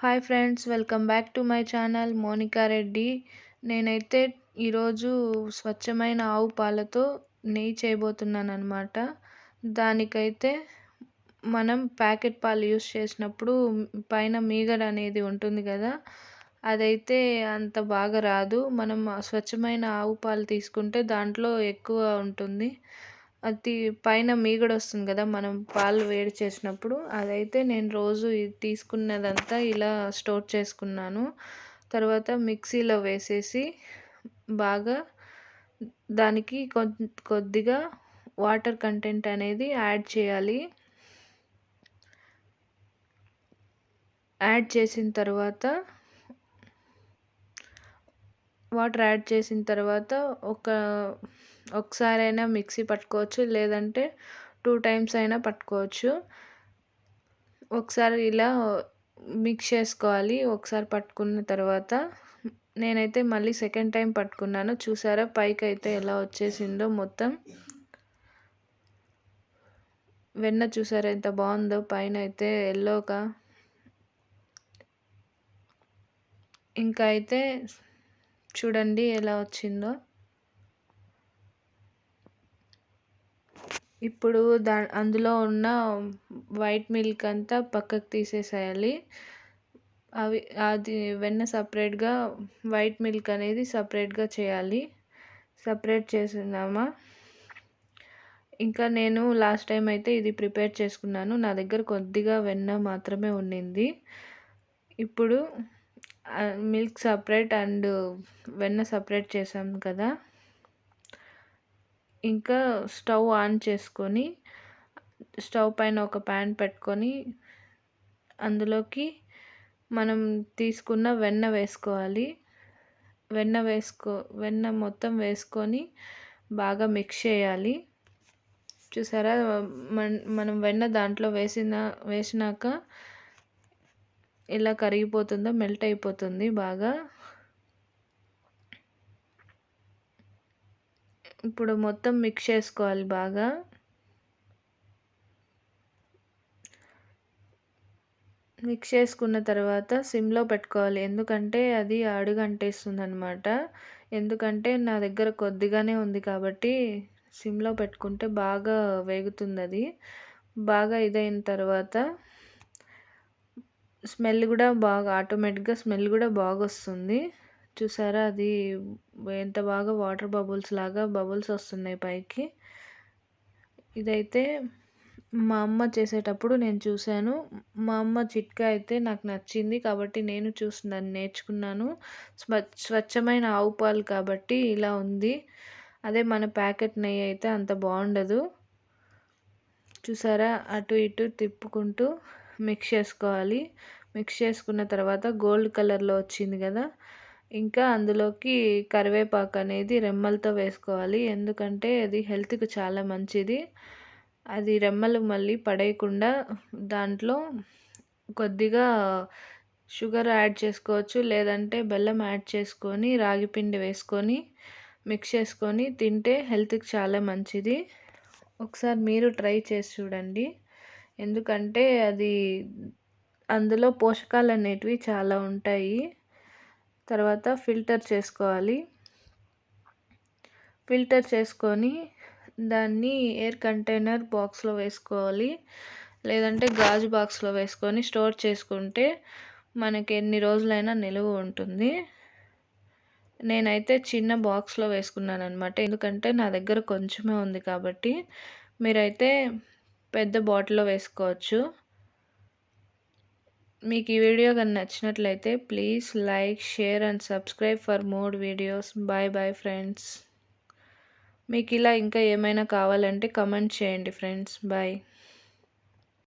Hi friends welcome back to my channel Monika Reddy. నేనైతే ఈరోజు స్వచ్ఛమైన ఆవు పాలతో నెయ్యి చేయబోతున్నాను అనమాట దానికైతే మనం ప్యాకెట్ పాలు యూస్ చేసినప్పుడు పైన మీగడ అనేది ఉంటుంది కదా అదైతే అంత బాగా రాదు. మనం స్వచ్ఛమైన ఆవు పాలు తీసుకుంటే దాంట్లో ఎక్కువ ఉంటుంది. అది పైన మీగడ వస్తుంది కదా మనం పాలు వేడి చేసినప్పుడు. అదైతే నేను రోజు తీసుకున్నదంతా ఇలా స్టోర్ చేసుకున్నాను. తర్వాత మిక్సీలో వేసేసి బాగా దానికి కొద్దిగా వాటర్ కంటెంట్ అనేది యాడ్ చేయాలి. యాడ్ చేసిన తర్వాత వాటర్ యాడ్ చేసిన తర్వాత ఒక ఒకసారైనా మిక్సీ పట్టుకోవచ్చు లేదంటే టూ టైమ్స్ అయినా పట్టుకోవచ్చు. ఒకసారి ఇలా మిక్స్ చేసుకోవాలి. ఒకసారి పట్టుకున్న తర్వాత నేనైతే మళ్ళీ సెకండ్ టైం పట్టుకున్నాను. చూసారా? పైకి అయితే ఎలా వచ్చేసిందో మొత్తం. వెన్న చూసారా? ఎంత బాగుందో. పైన అయితే ఎల్లోగా. ఇంకా అయితే చూడండి ఎలా వచ్చిందో. ఇప్పుడు దా అందులో ఉన్న వైట్ మిల్క్ అంతా పక్కకు తీసేసేయాలి. అవి అది వెన్న సపరేట్గా వైట్ మిల్క్ అనేది సపరేట్గా చేయాలి. సపరేట్ చేసిందామా ఇంకా నేను లాస్ట్ టైం అయితే ఇది ప్రిపేర్ చేసుకున్నాను. నా దగ్గర కొద్దిగా వెన్న మాత్రమే ఉండింది. ఇప్పుడు మిల్క్ సపరేట్ అండ్ వెన్న సపరేట్ చేసాం కదా. ఇంకా స్టవ్ ఆన్ చేసుకొని స్టవ్ పైన ఒక ప్యాన్ పెట్టుకొని అందులోకి మనం తీసుకున్న వెన్న వేసుకోవాలి. వెన్న వేసుకో వెన్న మొత్తం వేసుకొని బాగా మిక్స్ చేయాలి. చూసారా? మనం వెన్న దాంట్లో వేసిన వేసినాక ఎలా కరిగిపోతుందో మెల్ట్ అయిపోతుంది బాగా. ఇప్పుడు మొత్తం మిక్స్ చేసుకోవాలి బాగా. మిక్స్ చేసుకున్న తర్వాత సిమ్లో పెట్టుకోవాలి. ఎందుకంటే అది అడుగు అంటేస్తుంది అనమాట ఎందుకంటే నా దగ్గర కొద్దిగానే ఉంది కాబట్టి సిమ్లో పెట్టుకుంటే బాగా వేగుతుంది అది బాగా ఇదైన తర్వాత స్మెల్ కూడా బాగా ఆటోమేటిక్గా స్మెల్ కూడా బాగా వస్తుంది చూసారా? అది ఎంత బాగా వాటర్ బబుల్స్ లాగా బబుల్స్ వస్తున్నాయి పైకి. ఇదైతే మా అమ్మ చేసేటప్పుడు నేను చూశాను. మా అమ్మ చిట్కా అయితే నాకు నచ్చింది కాబట్టి నేను చూసి దాన్ని నేర్చుకున్నాను. స్వచ్ స్వచ్ఛమైన ఆవు పాలు కాబట్టి ఇలా ఉంది. అదే మన ప్యాకెట్ నెయ్యి అయితే అంత బాగుండదు. చూసారా? అటు ఇటు తిప్పుకుంటూ మిక్స్ చేసుకోవాలి. మిక్స్ చేసుకున్న తర్వాత గోల్డ్ కలర్లో వచ్చింది కదా? ఇంకా అందులోకి కరివేపాకు అనేది రెమ్మలతో వేసుకోవాలి. ఎందుకంటే అది హెల్త్కి చాలా మంచిది. అది రెమ్మలు మళ్ళీ పడేయకుండా దాంట్లో కొద్దిగా షుగర్ యాడ్ చేసుకోవచ్చు. లేదంటే బెల్లం యాడ్ చేసుకొని రాగి పిండి వేసుకొని మిక్స్ చేసుకొని తింటే హెల్త్కి చాలా మంచిది. ఒకసారి మీరు ట్రై చేసి చూడండి. ఎందుకంటే అది అందులో పోషకాలు అనేటివి చాలా ఉంటాయి. తర్వాత ఫిల్టర్ చేసుకోవాలి. ఫిల్టర్ చేసుకొని దాన్ని ఎయిర్ కంటైనర్ బాక్స్లో వేసుకోవాలి. లేదంటే గాజు బాక్స్లో వేసుకొని స్టోర్ చేసుకుంటే మనకి ఎన్ని రోజులైనా నిలువ ఉంటుంది. నేనైతే చిన్న బాక్స్లో వేసుకున్నాను అనమాట ఎందుకంటే నా దగ్గర కొంచెమే ఉంది కాబట్టి. మీరైతే పెద్ద బాటిల్లో వేసుకోవచ్చు. మీకు ఈ వీడియో కానీ నచ్చినట్లయితే please like share and subscribe for more videos. Bye bye friends మీకు ఇలా ఇంకా ఏమైనా కావాలంటే కమెంట్ చేయండి ఫ్రెండ్స్ బాయ్